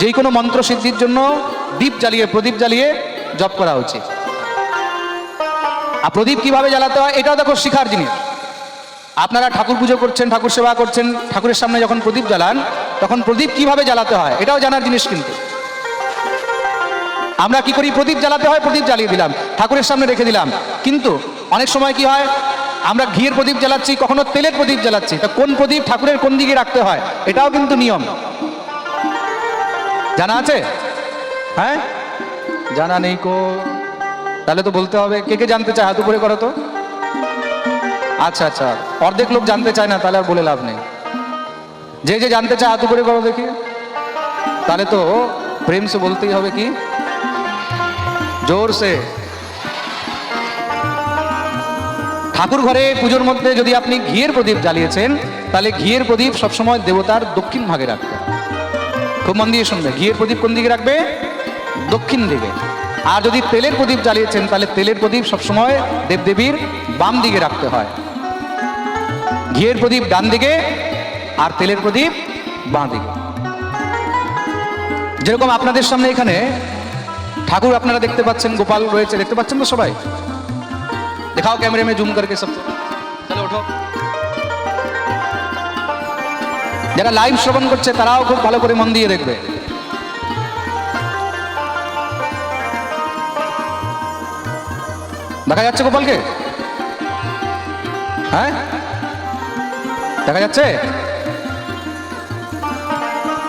যেই কোনো মন্ত্র সিদ্ধির জন্য দীপ জ্বালিয়ে, প্রদীপ জ্বালিয়ে জপ করা উচিত। আর প্রদীপ কীভাবে জ্বালাতে হয়, এটাও দেখো শিখার জিনিস। আপনারা ঠাকুর পুজো করছেন, ঠাকুর সেবা করছেন, ঠাকুরের সামনে যখন প্রদীপ জ্বালান, তখন প্রদীপ কীভাবে জ্বালাতে হয়, এটাও জানার জিনিস কিন্তু। আমরা কি করি, প্রদীপ জ্বালাতে হয়, প্রদীপ জ্বালিয়ে দিলাম, ঠাকুরের সামনে রেখে দিলাম। কিন্তু অনেক সময় কি হয়, আমরা ঘিয়ের প্রদীপ জ্বালাচ্ছি, কখনো তেলের প্রদীপ জ্বালাচ্ছি, তা কোন প্রদীপ ঠাকুরের কোন দিকে রাখতে হয়, এটাও কিন্তু নিয়ম। জানা আছে? হ্যাঁ? জানা নেই কো। তাহলে তো বলতে হবে, কে কে জানতে চায়? হাত উপরে করো তো। আচ্ছা আচ্ছা। অর্ধেক লোক জানতে চায় না, তাহলে আর বলে লাভ নেই। যে যে জানতে চায়, হাত উপরে করো দেখি। তাহলে তো প্রেম সে বলতেই হবে কি? জোর সে। ঠাকুর ঘরে পুজোর মধ্যে যদি আপনি ঘিয়ের প্রদীপ জ্বালিয়েছেন, তাহলে ঘিয়ের প্রদীপ সবসময় দেবতার দক্ষিণ ভাগে রাখতে। খুব মন দিয়ে শুনবে। ঘিয়ের প্রদীপ কোন দিকে রাখবে? দক্ষিণ দিকে। আর যদি তেলের প্রদীপ জ্বালিয়েছেন, তাহলে তেলের প্রদীপ সবসময় দেবদেবীর বাম দিকে রাখতে হয়। ঘিয়ের প্রদীপ ডান দিকে আর তেলের প্রদীপ বাঁ দিকে। যেরকম আপনাদের সামনে এখানে ঠাকুর আপনারা দেখতে পাচ্ছেন, গোপাল রয়েছে, দেখতে পাচ্ছেন তো সবাই? দেখাও ক্যামেরা মে জুম করকে সব। তাহলে ওঠো। যারা লাইভ শ্রবণ করছে, তারাও খুব ভালো করে মন দিয়ে দেখবে। দেখা যাচ্ছে গোপালকে? হ্যাঁ? দেখা যাচ্ছে?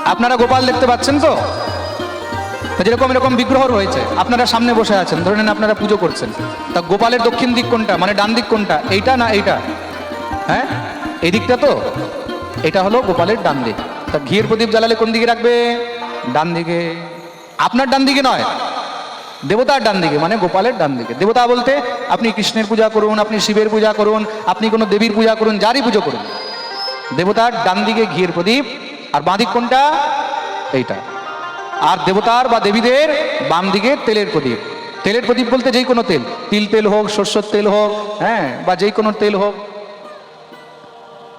আপনারা গোপাল দেখতে পাচ্ছেন তো? যেরকম এরকম বিগ্রহ রয়েছে, আপনারা সামনে বসে আছেন, ধরে নেন আপনারা পুজো করছেন। তা গোপালের দক্ষিণ দিক কোনটা? মানে ডান দিক কোনটা? এইটা না এইটা? হ্যাঁ? এই দিকটা তো? এটা হলো গোপালের ডান দিক। তা ঘিয়ের প্রদীপ জ্বালালে কোন দিকে রাখবে? ডান দিকে। আপনার ডান দিকে নয়, দেবতার ডান দিকে মানে গোপালের ডান দিকে। দেবতা বলতে আপনি কৃষ্ণের পূজা করুন, আপনি শিবের পূজা করুন, আপনি কোনো দেবীর পূজা করুন, যারই পুজো করুন। দেবতার ডান দিকে ঘিয়ের প্রদীপ, আর বাঁ দিক কোনটা? এইটা। আর দেবতার বা দেবীদের বাম দিকে তেলের প্রদীপ। তেলের প্রদীপ বলতে যেই কোনো তেল, তিল তেল হোক, সর্ষের তেল হোক হ্যাঁ বা যেই কোনো তেল হোক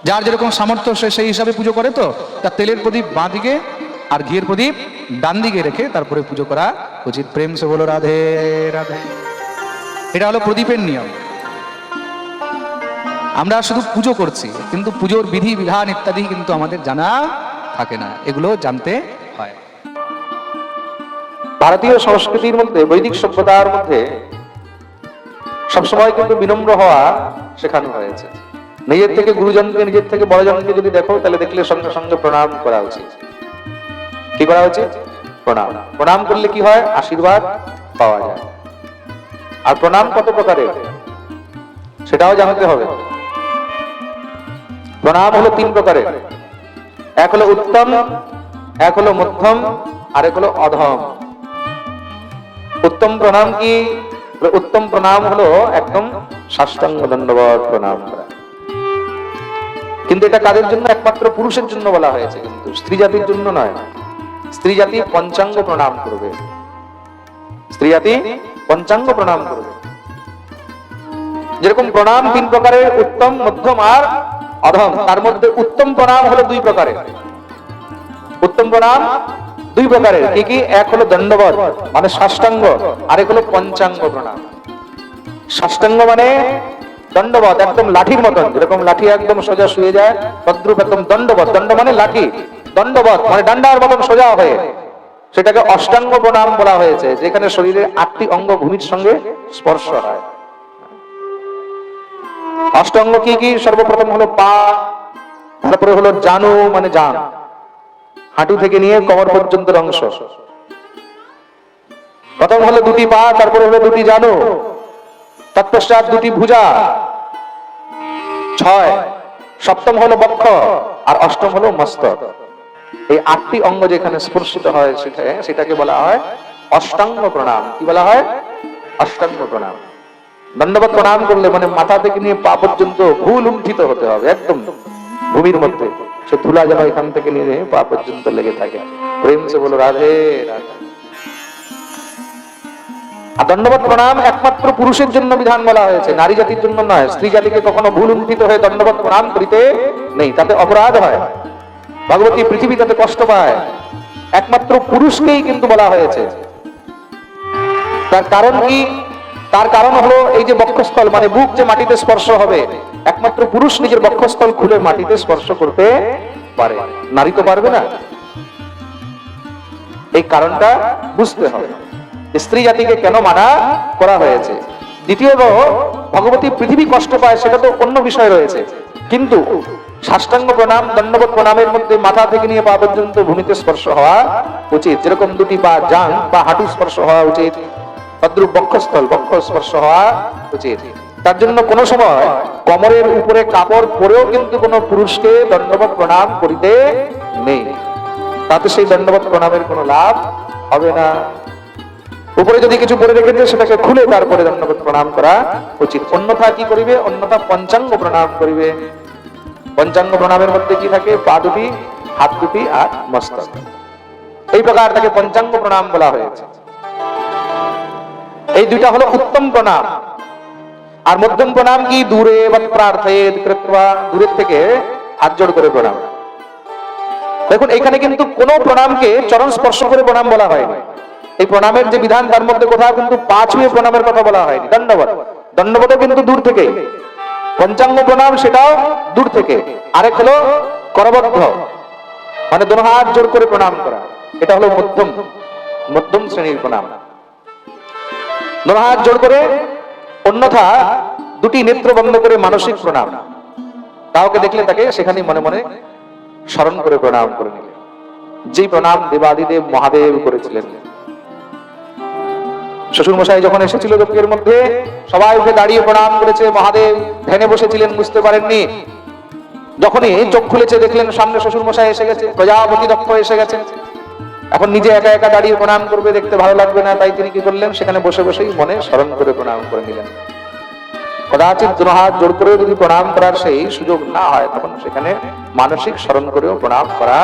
যার যেরকম সামর্থ্য সে সেই হিসাবে পুজো করে তো, তার তেলের প্রদীপ বাঁ দিকে আর ঘিয়ের প্রদীপ ডান দিকে রেখে তারপরে পুজো করা উচিত। প্রেম সে বলো, রাধে রাধে। এটা হলো প্রদীপের নিয়ম। আমরা শুধু পুজো করছি, কিন্তু পুজোর বিধি, বিধান ইত্যাদি কিন্তু আমাদের জানা থাকে না। এগুলো জানতে হয়। ভারতীয় সংস্কৃতির মধ্যে, বৈদিক সভ্যতার মধ্যে সবসময় কিন্তু বিনম্র হওয়া শেখানো হয়েছে। নিজের থেকে গুরুজনকে, নিজের থেকে বড়জনকে যদি দেখো, তাহলে দেখলে সঙ্গে সঙ্গে প্রণাম করা উচিত। কি করা উচিত? প্রণাম। প্রণাম করলে কি হয়? আশীর্বাদ পাওয়া যায়। আর প্রণাম কত প্রকারের? সেটাও জানাতে হবে। প্রণাম হলো তিন প্রকারের। এক হলো উত্তম, এক হলো মধ্যম আর এক হলো অধম। উত্তম প্রণাম কি? উত্তম প্রণাম হলো একদম সাষ্টাঙ্গ দণ্ডবত প্রণাম করা। কিন্তু এটা কাদের জন্য? একমাত্র পুরুষের জন্য বলা হয়েছে কিন্তু স্ত্রী জাতির জন্য নয়। স্ত্রী জাতি পঞ্চাঙ্গ প্রণাম করবে। স্ত্রী জাতি পঞ্চাঙ্গ প্রণাম করবে। যেরকম প্রণাম তিন প্রকারের, উত্তম, মধ্যম আর অধম। তার মধ্যে উত্তম প্রণাম হলো দুই প্রকারের। উত্তম প্রণাম দুই প্রকারের। কি কি? এক হলো দণ্ডবত মানে সাষ্টাঙ্গ। আরেক হলো পঞ্চাঙ্গ প্রণাম। সাষ্টাঙ্গ মানে দণ্ডবত একদম লাঠির মতন। যেরকম লাঠি একদম সোজা শুয়ে যায় তদ্রুপ একদম দণ্ডবত দণ্ড মানে লাঠি। দণ্ডবত মানে ডান্ডার মতন সোজা হয়ে। সেটাকে অষ্টাঙ্গ প্রণাম বলা হয়েছে, যেখানে শরীরের আটটি অঙ্গ ভূমির সঙ্গে স্পর্শ হয়। অষ্টাঙ্গ কি কি? সর্বপ্রথম হলো পা, তারপরে হলো জানু মানে জান। হাঁটু থেকে নিয়ে কমর পর্যন্ত অংশ। প্রথম হলো দুটি পা, তারপরে হলো দুটি জানু। তৎপশ্চাৎ দুটি ভুজা। ছয়, সপ্তম হলো বক্ষ আর অষ্টম হলো মস্তক। এই আটটি অঙ্গ যেখানে স্পর্শিত হয় সেটা সেটাকে বলা হয় অষ্টাঙ্গ প্রণাম। কি বলা হয়? অষ্টাঙ্গ প্রণাম। দণ্ডবত প্রণাম করলে মানে মাথা থেকে নিয়ে পা পর্যন্ত ভুল উন্ঠিত হতে হবে, একদম ভূমির মধ্যে। সে ধুলা যেন এখান থেকে নিয়ে পা পর্যন্ত লেগে থাকে। প্রেম সে বলো রাধে রাধে। আর দণ্ডবত প্রণাম একমাত্র পুরুষের জন্য বিধান বলা হয়েছে। নারী জাতির জন্য নয়, স্ত্রী জাতিকে কখনো ভুল উন্ঠিত হয়ে দণ্ডবত প্রণাম করিতে নেই, তাতে অপরাধ হয়। ভগবতী পৃথিবী তাতে কষ্ট পায়। একমাত্র পুরুষকেই কিন্তু বলা হয়েছে। তার কারণ কি? তার কারণ হলো এই যে বক্ষস্থল মানে বুক যে মাটিতে স্পর্শ হবে, একমাত্র পুরুষ নিজের বক্ষস্থল খুলে মাটিতে স্পর্শ করতে পারে। নারী তো পারবে না। এই কারণটা বুঝতে হবে। স্ত্রী জাতিকে কেন মানা করা হয়েছে? দ্বিতীয়ত, ভগবতী পৃথিবী কষ্ট পায়, সেটা তো অন্য বিষয় রয়েছে। কিন্তু সাষ্টাঙ্গ প্রণাম, দণ্ডবোধ প্রণামের মধ্যে মাথা থেকে নিয়ে পা পর্যন্ত ভূমিতে স্পর্শ হওয়া উচিত। যেরকম দুটি পা জাং বা হাঁটু স্পর্শ হওয়া উচিত। তদ্রুপ বক্ষস্থল, বক্ষ স্পর্শ হওয়া উচিত। তার জন্য কোনো সময় কমরের উপরে কাপড় পরেও কিন্তু কোনো পুরুষকে দণ্ডবোধ প্রণাম করিতে নেই। তাতে সেই দণ্ডবোধ প্রণামের কোনো লাভ হবে না। উপরে যদি কিছু পরে রেখেছে সেটাকে খুলে তারপরে দণ্ডবোধ প্রণাম করা উচিত। অন্যথা কি করিবে? অন্যথা পঞ্চাঙ্গ প্রণাম করিবে। পঞ্চাঙ্গ প্রণামের মধ্যে কি থাকে? পা দুটি, হাত দুটি আর মস্তক। এই প্রকার তাকে পঞ্চাঙ্গ প্রণাম বলা হয়েছে। এই দুইটা হলো উত্তম প্রণাম। আর মধ্যম প্রণাম কি? দূরে প্রার্থেদ কৃত্বা, দূরের থেকে হাত জোড় করে প্রণাম। দেখুন, এখানে কিন্তু কোন প্রণামকে চরণ স্পর্শ করে প্রণাম বলা হয়নি। এই প্রণামের যে বিধান, তার মধ্যে কোথাও কিন্তু পা ছুঁয়ে প্রণামের কথা বলা হয়নি। দণ্ডবোধ দণ্ডবোধও কিন্তু দূর থেকে। পঞ্চাঙ্গ প্রণাম সেটাও দূর থেকে। আরেক হলো করবদ্ধ। মানে দোনো হাত জোর করে প্রণাম করা। এটা হলো মধ্যম। মধ্যম শ্রেণির প্রণাম। দোনো হাত জোর করে, অন্যথা দুটি নেত্র বন্ধ করে মানসিক প্রণাম। কাউকে দেখলে তাকে সেখানে মনে মনে স্মরণ করে প্রণাম করে নিলেন। যেই প্রণাম দেবাদিদেব মহাদেব করেছিলেন। শ্বশুর মশাই যখন এসেছিল যজ্ঞের মধ্যে, সবাই উঠে দাঁড়িয়ে প্রণাম করেছে, মহাদেব ধ্যানে বসেছিলেন, বুঝতে পারেননি। যখনই চোখ খুলেছে, দেখলেন সামনে শ্বশুর মশাই এসে গেছে, প্রজাপতি দক্ষ এসে গেছে। এখন নিজে একা একা দাঁড়িয়ে প্রণাম করবে, দেখতে ভালো লাগবে না, তাই তিনি কি করলেন, সেখানে বসে বসেই মনে স্মরণ করে প্রণাম করে নিলেন। কদাচিৎ দুহাত জোর করেও যদি প্রণাম করার সেই সুযোগ না হয়, তখন সেখানে মানসিক স্মরণ করেও প্রণাম করা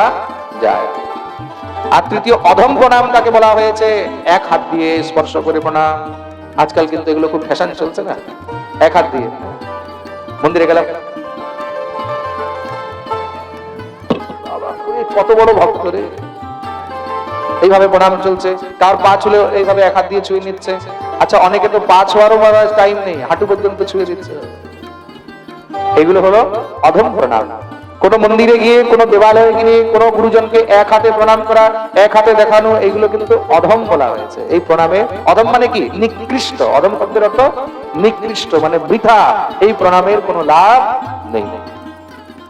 যায়। আর তৃতীয় অধম প্রণাম তাকে বলা হয়েছে। এক হাত দিয়ে স্পর্শ করে প্রণাম। আজকাল কিন্তু এগুলো খুব ফ্যাশন চলছে না। এক হাত দিয়ে। মন্দিরে গেলাম। কত বড় ভক্ত রে। এইভাবে প্রণাম চলছে। কার পা ছুলে এইভাবে এক হাত দিয়ে ছুঁয়ে নিচ্ছে। আচ্ছা অনেকে তো পা ছোঁয়ারও টাইম নেই, হাঁটু পর্যন্ত ছুঁয়ে দিচ্ছে। এগুলো হলো অধম প্রণাম। কোন মন্দিরে গিয়ে, কোন দেবালয়ে গিয়ে, কোন গুরুজনকে এক হাতে প্রণাম করা, এক হাতে দেখানো এইগুলো কিন্তু অধম বলা হয়েছে। এই প্রণামে, অধম মানে কি? নিকৃষ্ট। অধম শব্দের অর্থ নিকৃষ্ট মানে বৃথা। এই প্রণামের কোনো লাভ নেই।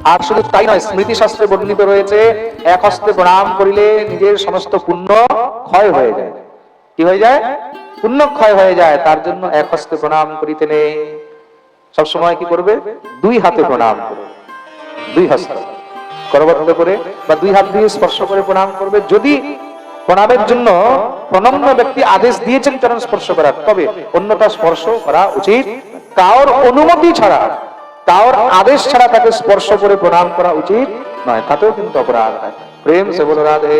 আর শুধু তাই নয় স্মৃতি শাস্ত্রে বর্ণিত রয়েছে, এক হস্তে প্রণাম করিলে নিজের সমস্ত পুণ্য ক্ষয় হয়ে যায়। কি হয়ে যায়? পুণ্য ক্ষয় হয়ে যায়, তার জন্য এক হস্তে প্রণাম করিতে নেই। সবসময় কি করবে? দুই হাতে প্রণাম করবে। দুই হস্ত করবদ্ধ করে বা দুই হাত দিয়ে স্পর্শ করে প্রণাম করবে। যদি প্রণামের জন্য প্রণম্য ব্যক্তি আদেশ দিয়েছেন চরণ স্পর্শ করার, তবে অন্যটা স্পর্শ করা উচিত। কার অনুমতি ছাড়া কার আদেশ ছাড়া তাকে স্পর্শ করে প্রণাম করা উচিত নয়। তাতেও কিন্তু অপরাধ হয়। প্রেম সে বলো রাধে।